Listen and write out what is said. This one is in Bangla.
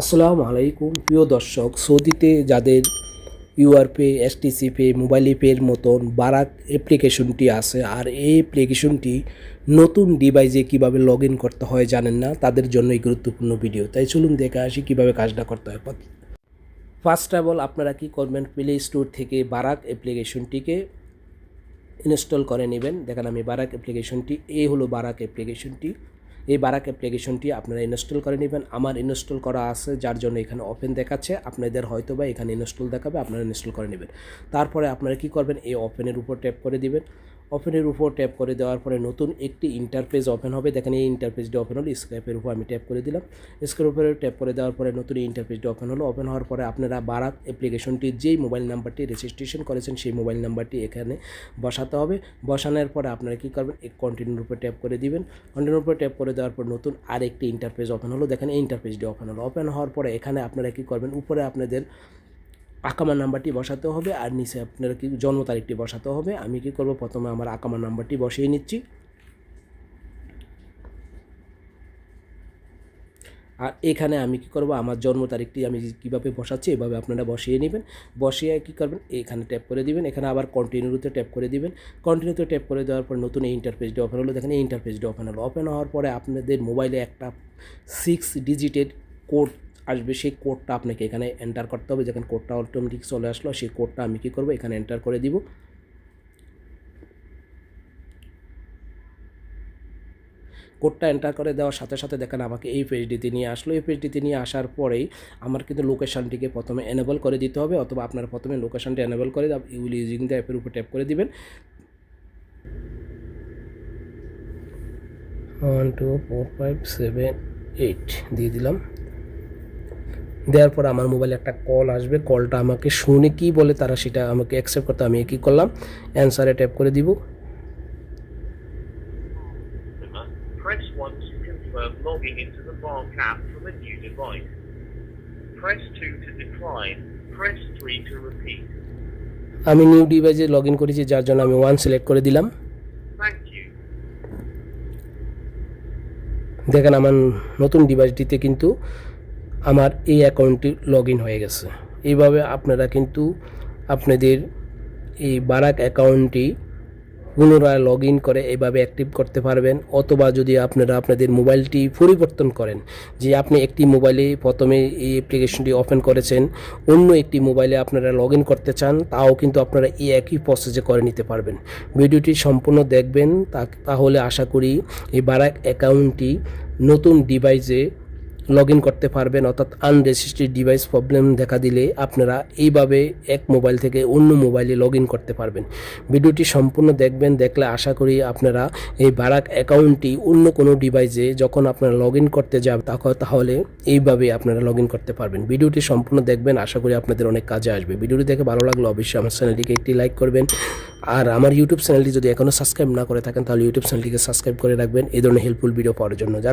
আসসালামু আলাইকুম। প্রিয় দর্শক, সৌদিতে যাদের UR pay, STC pay, mobile পের মতন বারাক অ্যাপ্লিকেশনটি আছে, আর এই অ্যাপ্লিকেশনটি নতুন ডিভাইসে কীভাবে লগ ইন করতে হয় জানেন না, তাদের জন্য এই গুরুত্বপূর্ণ ভিডিও। তাই চলুন দেখে আসি কীভাবে কাজটা করতে হয়। ফার্স্ট অফ অল আপনারা কি করবেন? প্লে স্টোর থেকে বারাক অ্যাপ্লিকেশনটিকে ইনস্টল করে নেবেন। দেখেন আমি বারাক অ্যাপ্লিকেশনটি এই হলো বারাক অ্যাপ্লিকেশনটি। এই বারাক অ্যাপ্লিকেশনটি আপনারা ইনস্টল করে নেবেন। আমার ইনস্টল করা আছে, যার জন্য এখানে ওপেন দেখাচ্ছে। আপনাদের হয়তো বা এখানে ইনস্টল দেখাবে, আপনারা ইনস্টল করে নেবেন। তারপরে আপনারা কি করবেন? এই ওপেনের উপর ট্যাপ করে দিবেন। ওপেনের উপর ট্যাপ করে দেওয়ার পরে নতুন একটি ইন্টারফেস ওপেন হবে। দেখেন এই ইন্টারফেসটি ওপেন হলো স্ক্রাইপের উপর আমি ট্যাপ করে দিলাম। স্ক্রাইপের উপরে ট্যাপ করে দেওয়ার পরে নতুন ইন্টারফেসটি ওপেন হলো। ওপেন হওয়ার পরে আপনারা বারাক অ্যাপ্লিকেশনটি যেই মোবাইল নাম্বারটি রেজিস্ট্রেশন করেছেন, সেই মোবাইল নাম্বারটি এখানে বসাতে হবে। বসানোর পরে আপনারা কী করবেন এক কন্টিনিউর উপরে ট্যাপ করে দিবেন। কন্টিনিউর উপরে ট্যাপ করে দেওয়ার পর নতুন আরেকটি ইন্টারফেস ওপেন হলো। দেখেন এই ইন্টারফেসটি ওপেন হলো। ওপেন হওয়ার পরে এখানে আপনারা কী করবেন, উপরে আপনাদের আকামার নাম্বারটি বসাতে হবে আর নিচে আপনারা কি জন্ম তারিখটি বসাতে হবে। আমি কি করব? প্রথমে আমার আকামার নাম্বারটি বসিয়ে নিচ্ছি। আর এখানে আমি কি করব? আমার জন্ম তারিখটি আমি কীভাবে বসাচ্ছি এভাবে আপনারা বসিয়ে নেবেন। বসিয়ে কী করবেন? এখানে ট্যাপ করে দিবেন। এখানে আবার কন্টিনিউতে ট্যাপ করে দিবেন। কন্টিনিউতে ট্যাপ করে দেওয়ার পর নতুন এই ইন্টারফেসটি ওপেন হলো। দেখেন এই ইন্টারফেসটি ওপেন হলো। ওপেন হওয়ার পরে আপনাদের মোবাইলে একটা সিক্স ডিজিটেড কোড আসবে, সেই কোডটা আপনাকে এখানে এন্টার করতে হবে। যখন কোডটা অটোমেটিক চলে আসলো, সেই কোডটা আমি কী করব? এখানে এন্টার করে দিব। কোডটা এন্টার করে দেওয়ার সাথে সাথে দেখেন আমাকে এই পেজটিতে নিয়ে আসলো। এই পেজটিতে নিয়ে আসার পরেই আমার কিন্তু লোকেশানটিকে প্রথমে এনেবল করে দিতে হবে। অথবা আপনার প্রথমে লোকেশানটি এনেবল করে ইউল ইউজিং দ্য অ্যাপের উপর ট্যাপ করে দিবেন। One two four five seven eight দিয়ে দিলাম। দেওয়ার পর আমার মোবাইলে একটা কল আসবে কলটা আমাকে শুনে কি বলে তারা সেটা আমাকে অ্যাকসেপ্ট করতে আমি কী করলাম অ্যান্সারে ট্যাপ করে দিব Press 1 to confirm logging into the Bark app from a new device. Press 2 to decline. Press 3 to repeat. আমি নিউ ডিভাইসে লগ ইন করেছি যার জন্য আমি ওয়ান সিলেক্ট করে দিলাম দেখেন আমার নতুন ডিভাইসটিতে কিন্তু আমার এই অ্যাকাউন্টটি লগ হয়ে গেছে। এইভাবে আপনারা কিন্তু আপনাদের এই বারাক অ্যাকাউন্টটি পুনরায় লগ ইন করে এভাবে অ্যাক্টিভ করতে পারবেন। অথবা যদি আপনারা আপনাদের মোবাইলটি পরিবর্তন করেন, যে আপনি একটি মোবাইলে প্রথমে এই অ্যাপ্লিকেশনটি ওপেন করেছেন, অন্য একটি মোবাইলে আপনারা লগ ইন করতে চান, তাও কিন্তু আপনারা এই একই প্রসেসে করে নিতে পারবেন। ভিডিওটি সম্পূর্ণ দেখবেন তাহলে আশা করি এই বারাক অ্যাকাউন্টটি নতুন ডিভাইসে লগ ইন করতে পারবেন, অর্থাৎ আনরেজিস্ট্রেড ডিভাইস প্রবলেম দেখা দিলে আপনারা এইভাবে এক মোবাইল থেকে অন্য মোবাইলে লগ ইন করতে পারবেন। ভিডিওটি সম্পূর্ণ দেখবেন, দেখলে আশা করি আপনারা এই বারাক অ্যাকাউন্টটি অন্য কোনো ডিভাইসে যখন আপনারা লগ ইন করতে তখন তাহলে এইভাবে আপনারা লগ ইন করতে পারবেন। ভিডিওটি সম্পূর্ণ দেখবেন, আশা করি আপনাদের অনেক কাজে আসবে। ভিডিওটি দেখে ভালো লাগলে অবশ্যই আমার চ্যানেলটিকে একটি লাইক করবেন। আর আমার ইউটিউব চ্যানেলটি যদি এখনও সাবস্ক্রাইব না করে থাকেন, তাহলে ইউটিউব চ্যানেলটিকে সাবস্ক্রাইব করে রাখবেন। এই ধরনের হেল্পফুল ভিডিও পাওয়ার জন্য। যারা